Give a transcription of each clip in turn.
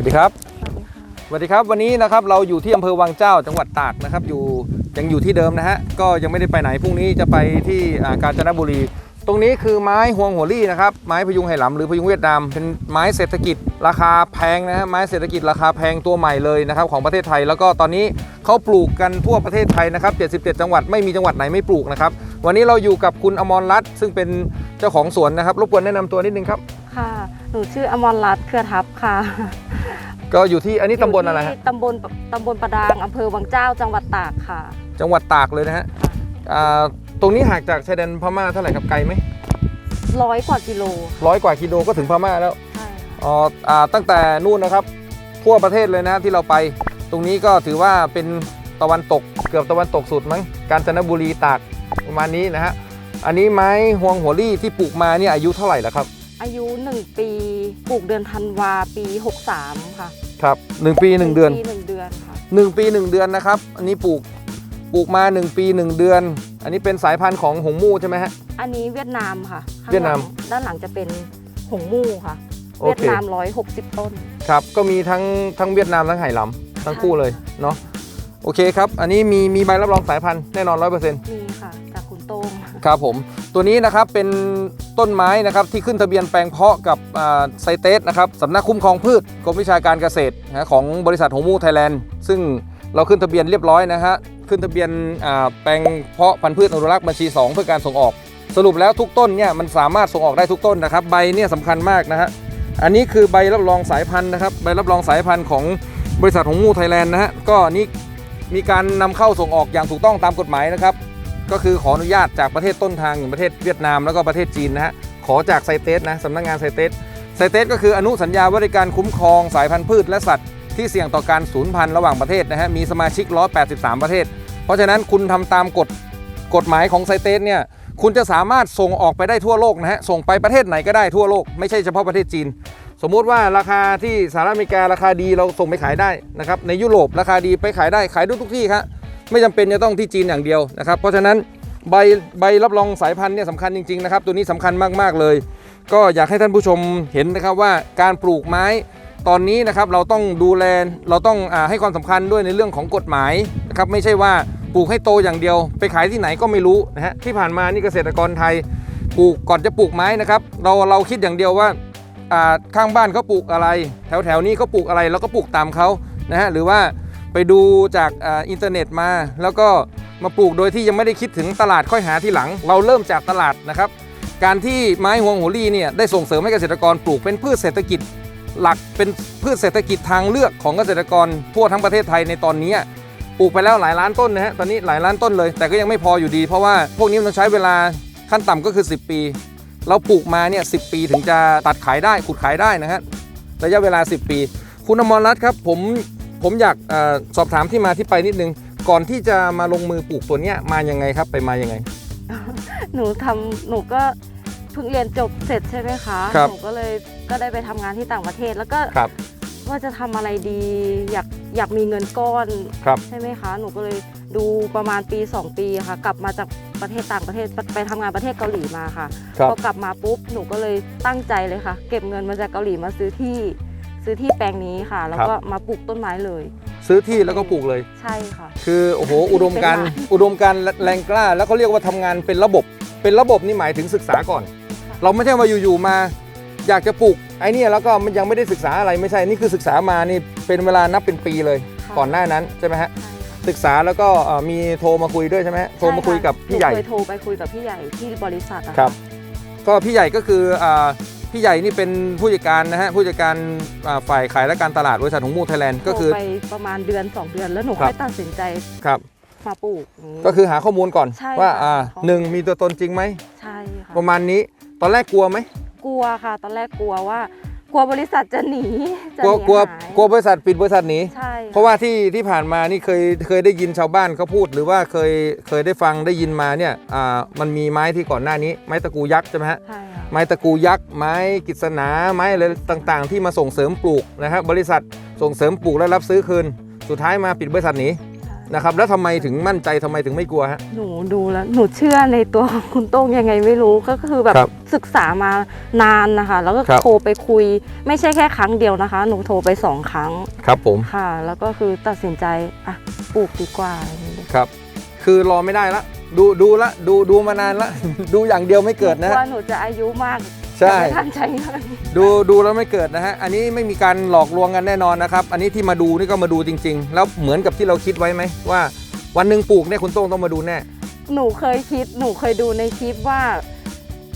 วัสดีครับสวัสดีครับวันนี้นะครับเราอยู่ที่อำเภอวังเจ้าจังหวัดตากนะครับ อยู่ยังอยู่ที่เดิมนะฮะก็ยังไม่ได้ไปไหนพรุ่งนี้จะไปที่กาญจนบุรี ตรงนี้คือไม้ฮวงหัวลี่นะครับไม้พยุงไหหลำหรือพยุงเวียดนามเป็นไม้เศรษฐกิจราคาแพงนะฮะไม้เศรษฐกิจราคาแพงตัวใหม่เลยนะครับของประเทศไทย แล้วก็ตอนนี้เขาปลูกกันทั่วประเทศไทยนะครับ77 จังหวัดไม่มีจังหวัดไหนไม่ปลูกนะครับวันนี้เราอยู่กับคุณอมรรัตน์ซึ่งเป็นเจ้าของสวนนะครับรบกวนแนะนำตัวนิดนึงครับค่ะหนูชื่ออมรรัตน์เครือทัพค่ะ ก็อยู่ที่อันนี้ตำบลอะไรยู่ฮะที่ตำบลตำบลประดางอำเภอวังเจ้าจังหวัดตากค่ะจังหวัดตากเลยนะฮะอ่าตรงนี้ห่างจากชายแดนพม่าเท่าไหร่ครับไกลไหมร้อยกว่ากิโลร้อยกว่ากิโลก็ถึงพม่าแล้วใช่ค่ะอ๋ออ่าตั้งแต่นู่นนะครับ ทั่วประเทศเลยนะที่เราไป ตรงนี้ก็ถือว่าเป็นตะวันตกเกือบตะวันตกสุดมั้งกาญจนบุรีตากประมาณนี้นะฮะอันนี้ไม้ฮวงหัวลี่ที่ปลูกมาเนี่ยอายุเท่าไหร่แล้วครับอายุ1ปี ปลูกเดือนธันวาปี 63 ค่ะครับหนึ่งปีหนึ่งเดือนปีหนึ่งเดือนค่ะหนึ่งปีหนึ่งเดือนนะครับ อันนี้ปลูกปลูกมาหนึ่งปีหนึ่งเดือน อันนี้เป็นสายพันธุ์ของหงมู่ใช่ไหมฮะ อันนี้เวียดนามค่ะข้งเวียดนามหลังด้านหลังจะเป็นหงมู่ค่ะ โอเวียดเคนาม 160 ต้น ครับก็มีทั้งทั้งเวียดนามทั้งไหหลำทั้งคู่เลยเนาะโอเคครับ อันนี้มีมีใบรับรองสายพันธุ์แน่นอนร้อยเปอร์เซ็นต์มีค่ะ จากคุณโต้งครับผม ตัวนี้นะครับเป็นต้นไม้นะครับที่ขึ้นทะเบียนแปลงเพาะกับไซเตสนะครับสำนักคุ้มครองพืชกรมวิชาการเกษตรนะของบริษัทหงมูไทยแลนด์ซึ่งเราขึ้นทะเบียนเรียบร้อยนะฮะขึ้นทะเบียนแปลงเพาะพันธุ์พืชอนุรักษ์บัญชี 2 เพื่อการส่งออก สรุปแล้วทุกต้นเนี่ยมันสามารถส่งออกได้ทุกต้นนะครับใบเนี่ยสำคัญมากนะฮะอันนี้คือใบรับรองสายพันธุ์นะครับใบรับรองสายพันธุ์ของบริษัทหงมูไทยแลนด์นะฮะก็นี่มีการนำเข้าส่งออกอย่างถูกต้องตามกฎหมายนะครับ ก็คือขออนุญาตจากประเทศต้นทางอย่างประเทศเวียดนามแล้วก็ประเทศจีนนะฮะขอจากไซเตสนะสำนักงานไซเตสไซเตสก็คืออนุสัญญาว่าด้วยการคุ้มครองสายพันธุ์พืชและสัตว์ ที่เสี่ยงต่อการสูญพันธุ์ระหว่างประเทศนะฮะมีสมาชิก 183 ประเทศ เพราะฉะนั้นคุณทำตามกฎกฎหมายของไซเตสเนี่ยคุณจะสามารถส่งออกไปได้ทั่วโลกนะฮะส่งไปประเทศไหนก็ได้ทั่วโลกไม่ใช่เฉพาะประเทศจีน สมมุติว่าราคาที่สหรัฐอเมริการาคาดีเราส่งไปขายได้นะครับในยุโรปราคาดีไปขายได้ขายได้ทุกที่ครับ ไม่จำเป็นจะต้องที่จีนอย่างเดียวนะครับ เพราะฉะนั้นใบใบรับรองสายพันธุ์เนี่ยสำคัญจริงๆนะครับตัวนี้สำคัญมากๆเลย ก็อยากให้ท่านผู้ชมเห็นนะครับว่าการปลูกไม้ตอนนี้นะครับเราต้องดูแลเราต้องอให้ความสำคัญด้วยในเรื่องของกฎหมายนะครับไม่ใช่ว่าปลูกให้โตอย่างเดียว ไปขายที่ไหนก็ไม่รู้นะฮะที่ผ่านมานี่เกษตรกรไทยปลูกก่อนจะปลูกไม้นะครับเราเราคิดอย่างเดียวว่าข้างบ้านเขาปลูกอะไร แถวแถวๆนี้เขาปลูกอะไรเราก็ปลูกตามเขานะฮะหรือว่า ไปดูจากอินเทอร์เน็ตมา แล้วก็มาปลูกโดยที่ยังไม่ได้คิดถึงตลาดค่อยหาที่หลัง เราเริ่มจากตลาดนะครับ การที่ไม้ฮวงหัวลี่เนี่ยได้ส่งเสริมให้เกษตรกรปลูกเป็นพืชเศรษฐกิจ หลักเป็นพืชเศรษฐกิจทางเลือกของเกษตรกรทั่วทั้งประเทศไทยในตอนนี้ปลูกไปแล้วหลายล้านต้นนะฮะตอนนี้หลายล้านต้นเลย แต่ก็ยังไม่พออยู่ดี เพราะว่าพวกนี้มันต้องใช้เวลาขั้นต่ำก็คือ 10 ปี เราปลูกมาเนี่ยสิปีถึงจะตัดขายได้ขุดขายได้นะฮะระยะเวลา 10 ปี คุณอมรรัตน์ครับผม ผมอยากเออสอบถามที่มาที่ไปนิดนึง ก่อนที่จะมาลงมือปลูกตัวเนี้ยมายังไงครับไปมายังไง หนูทำหนูก็เพิ่งเรียนจบเสร็จใช่ไหมคะครับหนูก็เลยก็ได้ไปทำงานที่ต่างประเทศแล้วก็ครับว่าจะทำอะไรดีอยากอยากมีเงินก้อนครับใช่ไหมคะ หนูก็เลยดูประมาณปี 2 ปีค่ะ กลับมาจากประเทศต่างประเทศไปทำงานประเทศเกาหลีมาค่ะครับพอกลับมาปุ๊บหนูก็เลยตั้งใจเลยค่ะ เก็บเงินมาจากเกาหลีมาซื้อที่ ซื้อที่แปลงนี้ค่ะ แล้วก็มาปลูกต้นไม้เลย ซื้อที่แล้วก็ปลูกเลย ใช่ค่ะ คือโอ้โหอุดมการณ์อุดมการณ์แรงกล้า แล้วเขาเรียกว่าทำงานเป็นระบบ เป็นระบบนี่หมายถึงศึกษาก่อนค่ะเราไม่ใช่ว่าอยู่ๆมา อยากจะปลูกไอ้เนี่ยแล้วก็มันยังไม่ได้ศึกษาอะไรไม่ใช่นี่คือศึกษามานี่เป็นเวลานับเป็นปีเลยค่ะก่อนหน้านั้นใช่ไหมฮะใช่ค่ะศึกษาแล้วก็เอ่อมีโทรมาคุยด้วยใช่ไหมฮะโทรมาคุยกับพี่ใหญ่นูเคยโทรไปคุยกับพี่ใหญ่ที่บริษัทอะะครับ ก็พี่ใหญ่ก็คืออ่า พี่ใหญ่นี่เป็นผู้จัดการนะฮะผู้จัดการอ่าฝ่ายขายและการตลาดบริษัทหงมูไทยแลนด์ก็คือ โทรไปประมาณเดือน 2 เดือนแล้วหนูครับ ค่อยตัดสินใจครับมาปลูกอย่างนี้ ก็คือหาข้อมูลก่อนใช่ว่าค่ะอ่าข้อมูล หนึ่งมีตัวตนจริงไหมใช่ค่ะประมาณนี้ตอนแรกกลัวไหมกลัวค่ะ ตอนแรกกลัวว่า กลัวบริษัทจะหนีจะกลัวหนีกลัวหายกลัวบริษัทปิดบริษัทหนี ใช่ค่เพราะว่าที่ที่ผ่านมานี่เคยเคยได้ยินชาวบ้านเขาพูด หรือว่าเคยเคยได้ฟังได้ยินมาเนี่ยอ่ามันมีไม้ที่ก่อนหน้านี้ ไม้ตะกูยักษ์ใช่ไหมฮะใช่ค่ะ ไม้ตะกูยักษ์ ไม้กิษณาไม้อะไรต่างๆ ที่มาส่งเสริมปลูกนะครับบริษัทส่งเสริมปลูกและรับซื้อคืน สุดท้ายมาปิดบริษัทหนีใช่นะครับแล้วทำไมถึงมั่นใจทำไมถึงไม่กลัวฮะหนูดูแล้วหนูเชื่อในตัวของคุณโต้งยังไงไม่รู้ก็คือแบบครับศึกษามานานนะคะ แล้วก็ครับโทรไปคุย ไม่ใช่แค่ครั้งเดียวนะคะ หนูโทรไปสองครั้งครับผมค่ะ แล้วก็คือตัดสินใจอะปลูกดีกว่าอะไรอย่างเงี้ยครับ คือรอไม่ได้ละ ดูดูละดูดูมานานละ ดูอย่างเดียวไม่เกิดนะกลัฮะ วหนูจะอายุมากใช่ จะไม่ทันใช้เงินดูดูแล้วไม่เกิดนะฮะ อันนี้ไม่มีการหลอกลวงกันแน่นอนนะครับ อันนี้ที่มาดูนี่ก็มาดูจริง ๆ แล้วเหมือนกับที่เราคิดไว้ไหมว่าวันหนึ่งปลูกเนี่ยคุณโต้งต้องมาดูแน่ หนูเคยคิดหนูเคยดูในคลิปว่า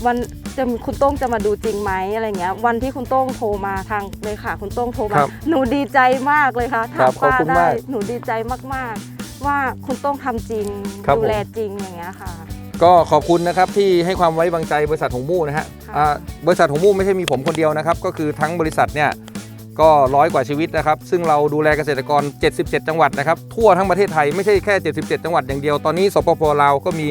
วันจะคุณโต้งจะมาดูจริงไหมอะไรเงี้ย วันที่คุณโต้งโทรมาทางเลยค่ะ คุณโต้งโทรมาครับหนูดีใจมากเลยค่ะครัถาบมขอบป้าคุณได้มาก หนูดีใจมากๆ ว่าคุณโต้งทำจริง ครับดูผมแลจริงอย่างเงี้ยค่ะ ก็ขอบคุณนะครับที่ให้ความไว้วางใจบริษัทหงมู่นะฮะค่ะ อ่าบริษัทหงมู่ไม่ใช่มีผมคนเดียวนะครับ ก็คือทั้งบริษัทเนี่ยก็ร้อยกว่าชีวิตนะครับ ซึ่งเราดูแลเกษตรกร 77 จังหวัดนะครับ ทั่วทั้งประเทศไทยไม่ใช่แค่ 77 จังหวัดอย่างเดียว ตอนนี้สปปลาวก็มี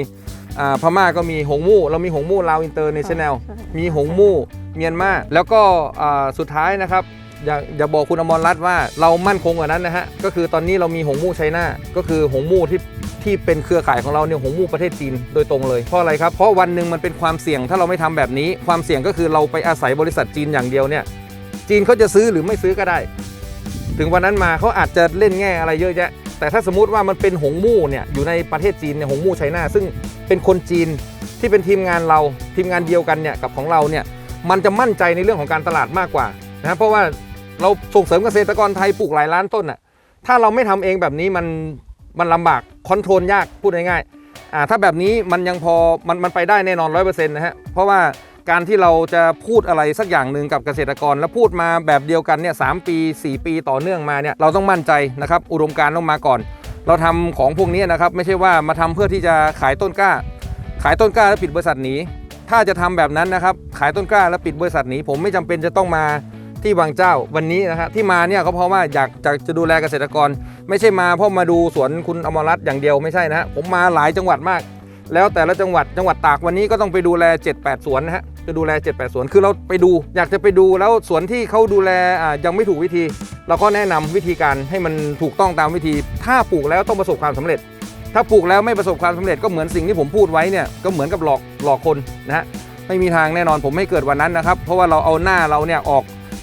อ่าพม่าก็มีหงมู่ เรามีหงมู่ลาวอินเตอร์เนชั่นแนลใช่มีหงมู่เมียนมาแล้วก็อ่าสุดท้ายนะครับ อย่าอย่าบอกคุณอมรรัตน์ว่าเรามั่นคงกว่านั้นนะฮะก็คือตอนนี้เรามีหงมู่ไชน่าก็คือหงมู่ที่ที่เป็นเครือข่ายของเราเนี่ยหงมู่ประเทศจีนโดยตรงเลยเพราะอะไรครับเพราะวันหนึ่งมันเป็นความเสี่ยงถ้าเราไม่ทำแบบนี้ ความเสี่ยงก็คือเราไปอาศัยบริษัทจีนอย่างเดียวเนี่ยจีนเขาจะซื้อหรือไม่ซื้อก็ได้ ถึงวันนั้นมาเขาอาจจะเล่นแง่อะไรเยอะแยะ แต่ถ้าสมมติว่ามันเป็นหงมู่เนี่ยอยู่ในประเทศจีนเนี่ยหงมู่ไชน่าซึ่งเป็นคนจีนที่เป็นทีมงานเราทีมงานเดียวกันเนี่ยกับของเราเนี่ยมันจะมั่นใจในเรื่องของการตลาดมากกว่านะเพราะว่า เราส่งเสริมเกษตรกรไทยปลูกหลายล้านต้นน่ะถ้าเราไม่ทำเองแบบนี้มันมันลำบากคอนโทรลยากพูดง่ายๆอ่าถ้าแบบนี้มันยังพอมันมันไปได้แน่นอนร้อยเปอร์เซ็นต์นะฮะเพราะว่าการที่เราจะพูดอะไรสักอย่างหนึ่งกับเกษตรกร แล้วพูดมาแบบเดียวกันเนี่ยสามปี 4 ปีต่อเนื่องมาเนี่ยเราต้องมั่นใจนะครับอุดมการณ์ต้องมาก่อน เราทำของพวกนี้นะครับไม่ใช่ว่ามาทำเพื่อที่จะขายต้นกล้า ขายต้นกล้าแล้วปิดบริษัทหนีถ้าจะทำแบบนั้นนะครับขายต้นกล้าแล้วปิดบริษัทหนีผมไม่จำเป็นจะต้องมา ที่บางเจ้าวันนี้นะครับที่มาเนี่ยก็เพราะว่าอยากจะจะดูแลเกษตรกร ไม่ใช่มาเพราะมาดูสวนคุณอมรรัตน์อย่างเดียวไม่ใช่นะฮะผมมาหลายจังหวัดมาก แล้วแต่ละจังหวัดจังหวัดตากวันนี้ก็ต้องไปดูแล 7-8 สวนนะฮะจะดูแล 7-8 สวนคือเราไปดู อยากจะไปดูแล้วสวนที่เขาดูแลอ่ายังไม่ถูกวิธี เราก็แนะนำวิธีการให้มันถูกต้องตามวิธี ถ้าปลูกแล้วต้องประสบความสำเร็จ ถ้าปลูกแล้วไม่ประสบความสำเร็จก็เหมือนสิ่งที่ผมพูดไว้เนี่ยก็เหมือนกับหลอกหลอกคนนะฮะไม่มีทางแน่นอนผมไม่เกิดวันนั้นนะครับ เพราะว่าเราเอาหน้าเราเนี่ยออก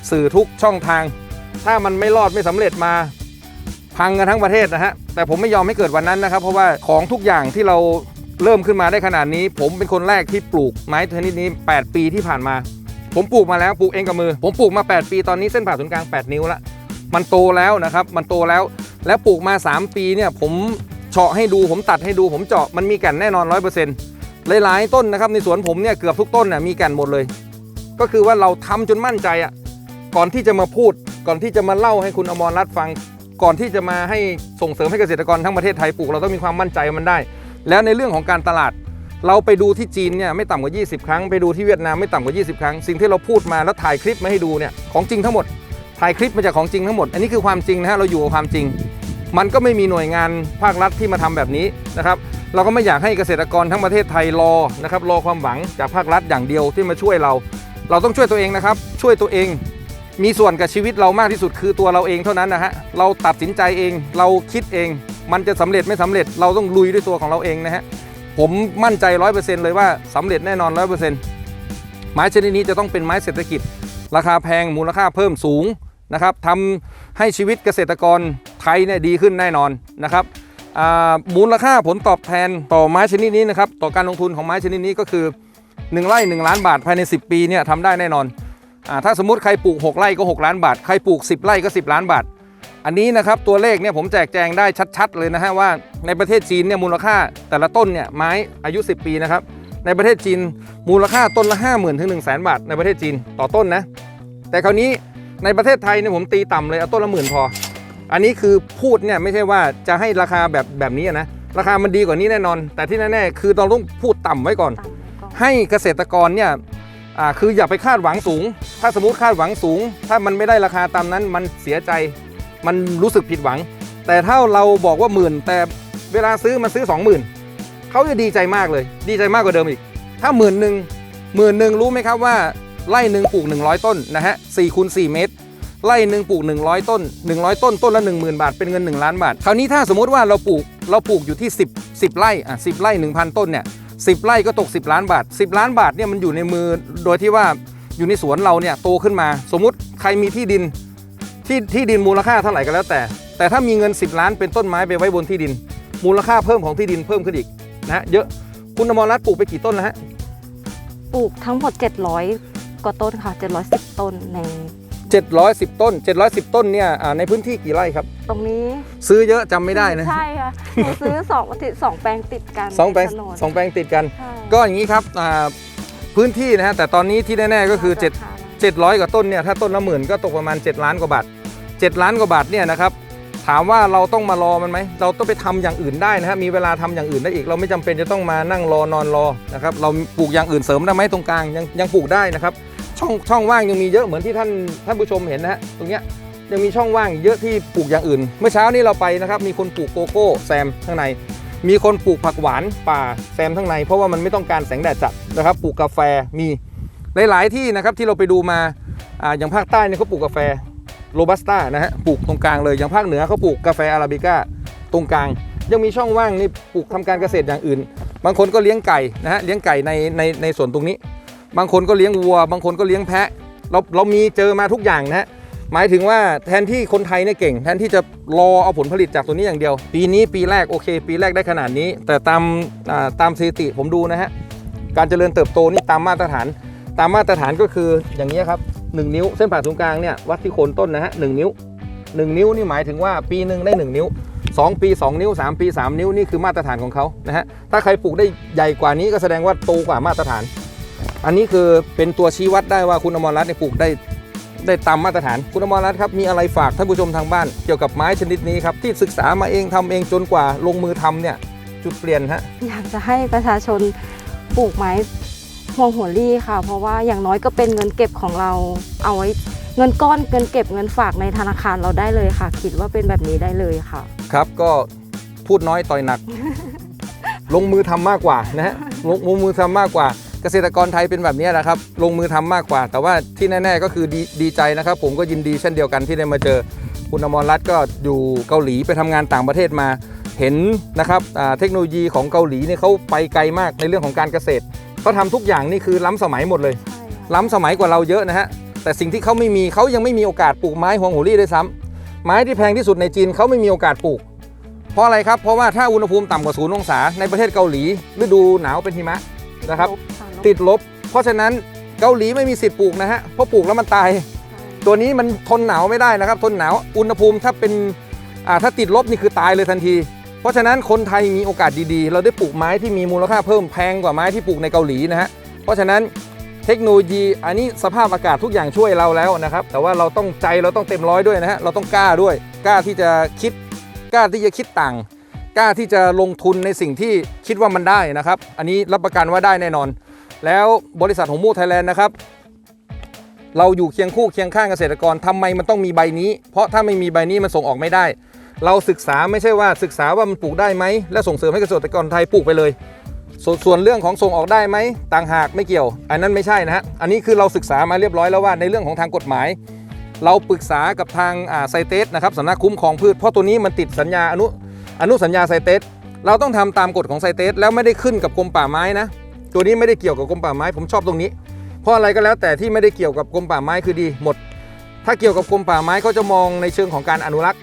สื่อทุกช่องทาง ถ้ามันไม่รอดไม่สำเร็จมา พังกันทั้งประเทศนะฮะแต่ผมไม่ยอมให้เกิดวันนั้นนะครับ เพราะว่าของทุกอย่างที่เราเริ่มขึ้นมาได้ขนาดนี้ ผมเป็นคนแรกที่ปลูกไม้ชนิดนี้ 8 ปีที่ผ่านมา ผมปลูกมาแล้วปลูกเองกับมือ ผมปลูกมา 8 ปีตอนนี้เส้นผ่าศูนย์กลาง 8 นิ้วละมันโตแล้วนะครับ มันโตแล้ว แล้วปลูกมา 3 ปีเนี่ย ผมเฉาะให้ดู ผมตัดให้ดู ผมเจาะ มันมีแก่นแน่นอน 100%หลายๆต้นนะครับ ในสวนผมเนี่ย เกือบทุกต้นน่ะมีแก่นหมดเลย ก็คือว่าเราทำจนมั่นใจอะ ก่อนที่จะมาพูด ก่อนที่จะมาเล่าให้คุณอมรรัตน์ฟัง ก่อนที่จะมาให้ส่งเสริมให้เกษตรกรทั้งประเทศไทยปลูกเราต้องมีความมั่นใจมันได้ แล้วในเรื่องของการตลาด เราไปดูที่จีนเนี่ยไม่ต่ำกว่า 20 ครั้ง ไปดูที่เวียดนามไม่ต่ำกว่า 20 ครั้ง สิ่งที่เราพูดมาแล้วถ่ายคลิปมาให้ดูเนี่ยของจริงทั้งหมด ถ่ายคลิปมาจากของจริงทั้งหมด อันนี้คือความจริงนะฮะเราอยู่กับความจริง มันก็ไม่มีหน่วยงานภาครัฐที่มาทำแบบนี้นะครับ เราก็ไม่อยากให้เกษตรกรทั้งประเทศไทยรอนะครับรอความหวังจากภาครัฐอย่างเดียวที่มาช่วยเรา เราต้องช่วยตัวเองนะครับ ช่วยตัวเอง มีส่วนกับชีวิตเรามากที่สุดคือตัวเราเองเท่านั้นนะฮะ เราตัดสินใจเอง เราคิดเอง มันจะสำเร็จไม่สำเร็จ เราต้องลุยด้วยตัวของเราเองนะฮะ ผมมั่นใจร้อยเปอร์เซ็นต์เลยว่าสำเร็จแน่นอนร้อยเปอร์เซ็นต์ไม้ชนิดนี้จะต้องเป็นไม้เศรษฐกิจ ราคาแพง มูลค่าเพิ่มสูงนะครับทำให้ชีวิตเกษตรกรไทยเนี่ยดีขึ้นแน่นอนนะครับมูลค่าผลตอบแทนต่อไม้ชนิดนี้นะครับ ต่อการลงทุนของไม้ชนิดนี้ก็คือ 1ไร่1ล้านบาทภายใน 10 ปีเนี่ยทำได้แน่นอน ถ้าสมมติใครปลูก 6 ไร่ก็ 6 ล้านบาท ใครปลูก 10 ไร่ก็ 10 ล้านบาท อันนี้นะครับตัวเลขเนี่ยผมแจกแจงได้ชัดๆเลยนะฮะว่าในประเทศจีนเนี่ยมูลค่าแต่ละต้นเนี่ยไม้อายุ 10 ปีนะครับในประเทศจีนมูลค่าต้นละ 5 0,000ถึง1 0 0 0 0แบาท ในประเทศจีนต่อต้นนะ แต่คราวนี้ในประเทศไทยเนี่ยผมตีต่ำเลยเอาต้นละหมื่นพอ อันนี้คือพูดเนี่ยไม่ใช่ว่าจะให้ราคาแบบแบบนี้นะราคามันดีกว่านี้แน่นอน แต่ที่แน่ๆคือเราต้องพูดต่ำไว้ก่อนตามไว้ก่อน ให้เกษตรกรเนี่ย อ่าคืออย่าไปคาดหวังสูง ถ้าสมมติคาดหวังสูง ถ้ามันไม่ได้ราคาตามนั้นมันเสียใจ มันรู้สึกผิดหวัง แต่ถ้าเราบอกว่าหมื่น แต่เวลาซื้อมาซื้อ 20,000เขาจะดีใจมากเลย ดีใจมากกว่าเดิมอีก ถ้าหมื่นหนึ่งหมื่นหนึ่งรู้ไหมครับว่าไร่หนึ่งปลูก 100 ต้นนะฮะ4คูณ4เมตรไร่หนึ่งปลูก 100 ต้น 100 ต้น ต้นละ 10,000 บาท เป็นเงิน 1 ล้านบาท คราวนี้ถ้าสมมติว่าเราปลูก เราปลูกอยู่ที่ 10 10 ไร่ อะ 10 ไร่ 1,000 ต้นเนี่ย 10 ไร่ก็ตก 10 ล้านบาท 10 ล้านบาทเนี่ยมันอยู่ในมือโดยที่ว่าอยู่ในสวนเราเนี่ยโตขึ้นมา สมมุติใครมีที่ดินที่ที่ดินมูลค่าเท่าไหร่ก็แล้วแต่ แต่ถ้ามีเงิน 10 ล้านเป็นต้นไม้ไปไว้บนที่ดิน มูลค่าเพิ่มของที่ดินเพิ่มขึ้นอีกนะฮะเยอะคุณอมรรัตน์ปลูกไปกี่ต้นแล้วฮะปลูกทั้งหมด 700 กว่าต้นค่ะ 710 ต้นใน 710 ต้น 710 ต้นเนี่ยอ่าในพื้นที่กี่ไร่ครับ ตรงนี้ซื้อเยอะจำไม่ได้นะใช่ค่ะหนูซื้อสองติดสองแปลงติดกันสองแปลงโฉนดสองแปลงติดกัน ใช่ก็อย่างนี้ครับอ่าพื้นที่นะฮะแต่ตอนนี้ที่แน่ๆก็คือราคา7 700 กว่าต้นเนี่ยถ้าต้นละหมื่นก็ตกประมาณ 7 ล้านกว่าบาท 7 ล้านกว่าบาทเนี่ยนะครับถามว่าเราต้องมารอมันไหมเราต้องไปทำอย่างอื่นได้นะฮะมีเวลาทำอย่างอื่นได้อีก เราไม่จำเป็นจะต้องมานั่งรอนอนรอนะครับเราปลูกอย่างอื่นเสริมได้ไหมตรงกลางยังยังปลูกได้นะครับ ช่องช่องว่างยังมีเยอะเหมือนที่ท่านท่านผู้ชมเห็นนะฮะตรงเนี้ยยังมีช่องว่างเยอะที่ปลูกอย่างอื่น เมื่อเช้านี้เราไปนะครับ มีคนปลูกโกโก้แซมข้างใน มีคนปลูกผักหวานป่าแซมข้างใน เพราะว่ามันไม่ต้องการแสงแดดจัดนะครับ ปลูกกาแฟมีหลาย ๆ ที่นะครับที่เราไปดูมาอ่าอย่างภาคใต้เนี่ยเขาปลูกกาแฟโรบัสต้านะฮะปลูกตรงกลางเลยอย่างภาคเหนือเขาปลูกกาแฟอาราบิก้าตรงกลาง ยังมีช่องว่างนี่ปลูกทำการเกษตรอย่างอื่น บางคนก็เลี้ยงไก่นะฮะเลี้ยงไก่ในในในส่วนตรงนี้ บางคนก็เลี้ยงวัว บางคนก็เลี้ยงแพะ เราเรามีเจอมาทุกอย่างนะฮะหมายถึงว่าแทนที่คนไทยเนี่ยเก่ง แทนที่จะรอเอาผลผลิตจากตัวนี้อย่างเดียว ปีนี้ปีแรกโอเค ปีแรกได้ขนาดนี้ แต่ตามาตามสถิติผมดูนะฮะการเจริญเติบโตนี่ตามมาตรฐาน ตามมาตรฐานก็คืออย่างนี้ครับหนึ่งนิ้วเส้นผ่าศูนย์กลางเนี่ยวัดที่โคนต้นนะฮะหนึ่งนิ้วหนึ่งนิ้วนี่หมายถึงว่าปีหนึ่งได้หนึ่งนิ้วสองปีสองนิ้วสามปีสามนิ้วนี่คือมาตรฐานของเขานะฮะถ้าใครปลูกได้ใหญ่กว่านี้ก็แสดงว่าโตกว่ามาตรฐาน อันนี้คือเป็นตัวชี้วัดได้ว่าคุณอมรรัตน์เนี่ยปลูกได้ได้ตามมาตรฐานคุณอมรรัตน์ครับมีอะไรฝากท่านผู้ชมทางบ้านเกี่ยวกับไม้ชนิดนี้ครับที่ศึกษามาเองทำเองจนกว่าลงมือทำเนี่ยจุดเปลี่ยนฮะอยากจะให้ประชาชนปลูกไม้ห่วงหัวรี่ค่ะ เพราะว่าอย่างน้อยก็เป็นเงินเก็บของเราเอาไว้เงินก้อนเงินเก็บเงินฝากในธนาคารเราได้เลยค่ะ คิดว่าเป็นแบบนี้ได้เลยค่ะ ครับก็พูดน้อยต่อยหนัก ลงมือทำมากกว่านะฮะลงลงมือทำมากกว่า เกษตรกรไทยเป็นแบบนี้นะครับ ลงมือทำมากกว่า แต่ว่าที่แน่ๆก็คือดีดีใจนะครับ ผมก็ยินดีเช่นเดียวกันที่ได้มาเจอคุณอมรรัตน์ก็อยู่เกาหลีไปทำงานต่างประเทศมา เห็นนะครับอ่าเทคโนโลยีของเกาหลีเนี่ยเขาไปไกลมากในเรื่องของการเกษตรเขาทำทุกอย่างนี่คือล้ำสมัยหมดเลย ล้ำสมัยกว่าเราเยอะนะฮะแต่สิ่งที่เขาไม่มีเขายังไม่มีโอกาสปลูกไม้ฮวงหัวรี่ด้วยซ้ำไม้ที่แพงที่สุดในจีนเขาไม่มีโอกาสปลูก เพราะอะไรครับเพราะว่าถ้าอุณหภูมิต่ำกว่าศูนย์องศาในประเทศเกาหลีฤดูหนาวเป็นหิมะนะครับ ติดลบ เพราะฉะนั้นเกาหลีไม่มีสิทธิ์ปลูกนะฮะเพราะปลูกแล้วมันตาย ตัวนี้มันทนหนาวไม่ได้นะครับ ทนหนาวอุณหภูมิถ้าเป็นอ่าถ้าติดลบนี่คือตายเลยทันที เพราะฉะนั้นคนไทยมีโอกาสดีๆ เราได้ปลูกไม้ที่มีมูลค่าเพิ่มแพงกว่าไม้ที่ปลูกในเกาหลีนะฮะเพราะฉะนั้นเทคโนโลยีอันนี้สภาพอากาศทุกอย่างช่วยเราแล้วนะครับ แต่ว่าเราต้องใจเราต้องเต็มร้อยด้วยนะฮะเราต้องกล้าด้วย กล้าที่จะคิด กล้าที่จะคิดต่าง กล้าที่จะลงทุนในสิ่งที่คิดว่ามันได้นะครับ อันนี้รับประกันว่าได้แน่นอน แล้วบริษัทของมูไทยแลนด์นะครับ เราอยู่เคียงคู่เคียงข้างเกษตรกรทำไมมันต้องมีใบนี้ เพราะถ้าไม่มีใบนี้มันส่งออกไม่ได้ เราศึกษาไม่ใช่ว่าศึกษาว่ามันปลูกได้ไหมและส่งเสริมให้เกษตรกรไทยปลูกไปเลยสส่วนเรื่องของส่งออกได้ไหมต่างหากไม่เกี่ยว อันนั้นไม่ใช่นะฮะอันนี้คือเราศึกษามาเรียบร้อยแล้วว่าในเรื่องของทางกฎหมาย เราปรึกษากับทางไซเตสนะครับสำนักคุ้มครองพืชเพราะตัวนี้มันติดสัญญาอนุอนุสัญญาไซเตสเราต้องทำตามกฎของไซเตสแล้วไม่ได้ขึ้นกับกรมป่าไม้นะ ตัวนี้ไม่ได้เกี่ยวกับกรมป่าไม้ ผมชอบตรงนี้ เพราะอะไรก็แล้วแต่ที่ไม่ได้เกี่ยวกับกรมป่าไม้คือดีหมด ถ้าเกี่ยวกับกรมป่าไม้เขาจะมองในเชิงของการอนุรักษ์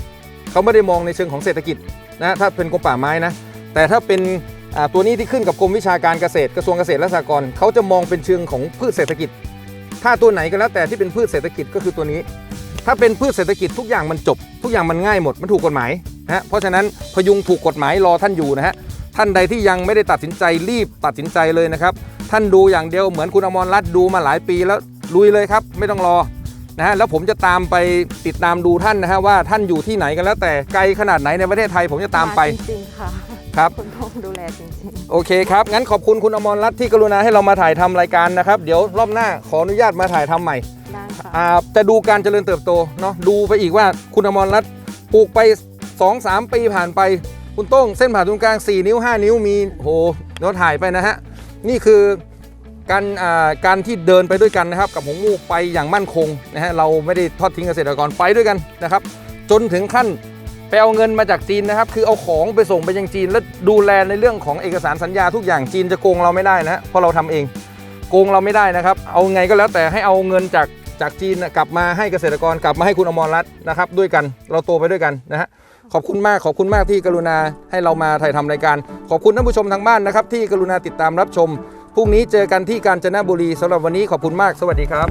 เขาไม่ได้มองในเชิงของเศรษฐกิจนะถ้าเป็นกรมป่าไม้นะแต่ถ้าเป็นตัวนี้ที่ขึ้นกับกรมวิชาการเกษตรกระทรวงเกษตรและสหกรณ์เขาจะมองเป็นเชิงของพืชเศรษฐกิจ ถ้าตัวไหนก็แล้วแต่ที่เป็นพืชเศรษฐกิจก็คือตัวนี้ ถ้าเป็นพืชเศรษฐกิจทุกอย่างมันจบ ทุกอย่างมันง่ายหมดมันถูกกฎหมายนะเพราะฉะนั้นพยุงถูกกฎหมายรอท่านอยู่นะฮะ ท่านใดที่ยังไม่ได้ตัดสินใจรีบตัดสินใจเลยนะครับ ท่านดูอย่างเดียวเหมือนคุณอมรรัตน์ดูมาหลายปีแล้วลุยเลยครับ ไม่ต้องรอนะฮะแล้วผมจะตามไปติดตามดูท่านนะฮะว่าท่านอยู่ที่ไหนกันแล้วแต่ไกลขนาดไหนในประเทศไทยผมจะตามไปจริงๆค่ะครับคุณต้องดูแลจริงโอเคครับ งั้นขอบคุณคุณอมรรัตน์ที่กรุณาให้เรามาถ่ายทำรายการนะครับ เดี๋ยวรอบหน้าขออนุญาตมาถ่ายทำใหม่ ๆได้ค่ะ อ่าจะดูการเจริญเติบโตเนาะดูไปอีกว่าคุณอมรรัตน์ปลูกไป 2-3 ปีผ่านไป คุณโต้งเส้นผ่าศูนย์กลาง 4 นิ้ว 5 นิ้วมีโหเราถ่ายไปนะฮะ นี่คือการอ่าการที่เดินไปด้วยกันนะครับ กับหงมูไปอย่างมั่นคงนะฮะเราไม่ได้ทอดทิ้งเกษตรกรไปด้วยกันนะครับ จนถึงขั้นไปเอาเงินมาจากจีนนะครับ คือเอาของไปส่งไปยังจีน และดูแลในเรื่องของเอกสารสัญญาทุกอย่างจีนจะโกงเราไม่ได้นะฮะเพราะเราทำเองโกงเราไม่ได้นะครับ เอาไงก็แล้วแต่ให้เอาเงินจากจากจีนกลับมาให้เกษตรกรกลับมาให้คุณอมรรัตน์นะครับ ด้วยกันเราโตไปด้วยกันนะฮะ ขอบคุณมากขอบคุณมากที่กรุณาให้เรามาถ่ายทำรายการ ขอบคุณท่านผู้ชมทางบ้านนะครับ ที่กรุณาติดตามรับชมพรุ่งนี้เจอกันที่กาญจนบุรีสำหรับวันนี้ขอบคุณมาก สวัสดีครับ